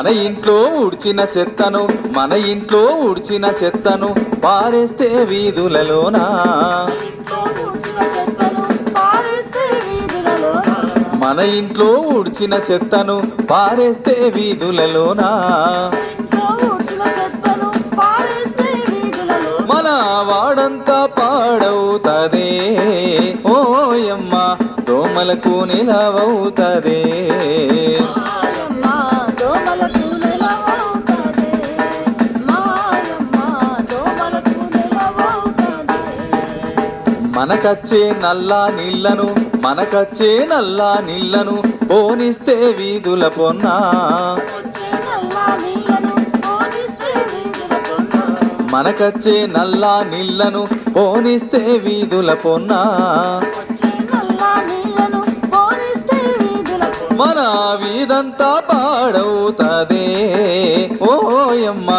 మన ఇంట్లో ఉడిచిన చెత్తను మన ఇంట్లో ఉడిచిన చెత్తను పారేస్తే వీధులలోనా? మన ఇంట్లో ఉడిచిన చెత్తను పారేస్తే వీధులలోనా? మన వాడంతా పాడవుతదే. ఓయమ్మ దోమలకు నిలవవుతదే. మనకచ్చే నల్లా నీళ్ళను మనకచ్చే నల్లా నీళ్ళను పోనిస్తే వీధుల పొన్నా. నల్ల మనకచ్చే నల్లా నీళ్ళను పోనిస్తే వీధుల పొన్నా. వీధంతా పాడవుతదే. ఓయమ్మ